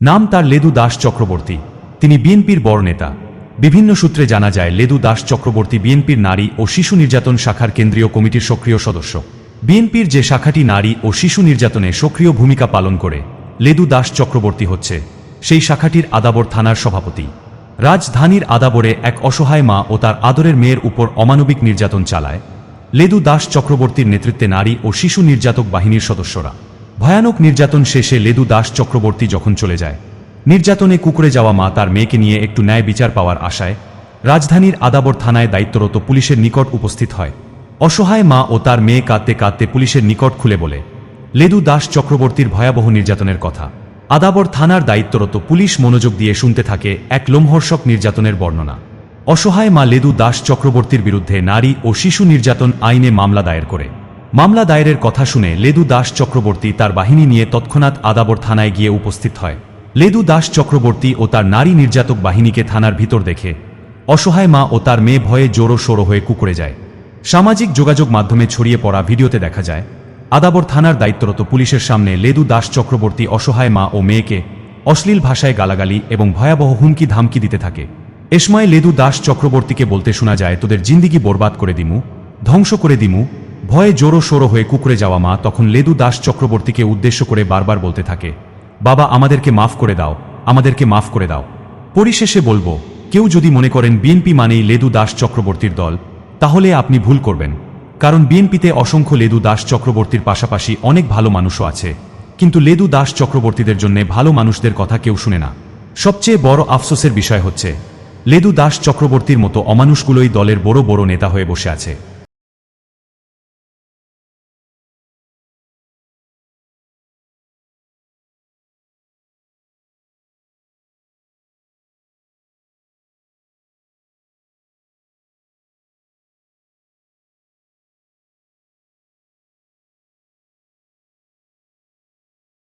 নাম তার লেদু দাস চক্রবর্তী। তিনি বিএনপির বড় নেতা। বিভিন্ন সূত্রে জানা যায়, লেদু দাস চক্রবর্তী বিএনপির নারী ও শিশু নির্যাতন শাখার কেন্দ্রীয় কমিটির সক্রিয় সদস্য। বিএনপির যে শাখাটি নারী ও শিশু নির্যাতনে সক্রিয় ভূমিকা পালন করে, লেদু দাস চক্রবর্তী হচ্ছে সেই শাখাটির আদাবর থানার সভাপতি। রাজধানীর আদাবরে এক অসহায় মা ও তার আদরের মেয়ের উপর অমানবিক নির্যাতন চালায়। লেদু দাস চক্রবর্তীর নেতৃত্বে নারী ও শিশু নির্যাতক বাহিনীর সদস্যরা। ভয়ানক নির্যাতন শেষে লেদু দাস চক্রবর্তী যখন চলে যায়, নির্যাতনে কুকুরে যাওয়া মা তার মেয়েকে নিয়ে একটু ন্যায় বিচার পাওয়ার আশায় রাজধানীর আদাবর থানায় দায়িত্বরত পুলিশের নিকট উপস্থিত হয়। অসহায় মা ও তার মেয়ে কাঁদতে কাঁদতে পুলিশের নিকট খুলে বলে, লেদু দাস চক্রবর্তীর ভয়াবহ নির্যাতনের কথা। আদাবর থানার দায়িত্বরত পুলিশ মনোযোগ দিয়ে শুনতে থাকে এক লোমহর্ষক নির্যাতনের বর্ণনা। অসহায় মা লেদু দাস চক্রবর্তীর বিরুদ্ধে নারী ও শিশু নির্যাতন আইনে মামলা দায়ের করে। মামলা দায়েরের কথা শুনে লেদু দাস চক্রবর্তী তার বাহিনী নিয়ে তৎক্ষণাৎ আদাবর থানায় গিয়ে উপস্থিত হয়। লেদু দাস চক্রবর্তী ও তার নারী নির্যাতক বাহিনীকে থানার ভিতর দেখে অসহায় মা ও তার মেয়ে ভয়ে জোরো সোরো হয়ে কুকুরে যায়। সামাজিক যোগাযোগ মাধ্যমে ছড়িয়ে পড়া ভিডিওতে দেখা যায়, আদাবর থানার দায়িত্বরত পুলিশের সামনে লেদু দাস চক্রবর্তী অসহায় মা ও মেয়েকে অশ্লীল ভাষায় গালাগালি এবং ভয়াবহ হুমকি ধামকি দিতে থাকে। এসময় লেদু দাস চক্রবর্তীকে বলতে শোনা যায়, তোদের জিন্দিগি বরবাদ করে দিমু, ধ্বংস করে দিমু ভয়ে জোরো সোরো হয়ে কুকুরে যাওয়া মা তখন লেদু দাস চক্রবর্তীকে উদ্দেশ্য করে বারবার বলতে থাকে, বাবা, আমাদেরকে মাফ করে দাও, আমাদেরকে মাফ করে দাও। পরিশেষে বলব, কেউ যদি মনে করেন বিএনপি মানেই লেদু দাস চক্রবর্তীর দল, তাহলে আপনি ভুল করবেন, কারণ বিএনপিতে অসংখ্য লেদু দাস চক্রবর্তীর পাশাপাশি অনেক ভালো মানুষও আছে। কিন্তু লেদু দাস চক্রবর্তীদের জন্য ভালো মানুষদের কথা কেউ শুনে না। সবচেয়ে বড় আফসোসের বিষয় হচ্ছে, লেদু দাস চক্রবর্তীর মতো অমানুষগুলোই দলের বড় বড় নেতা হয়ে বসে আছে।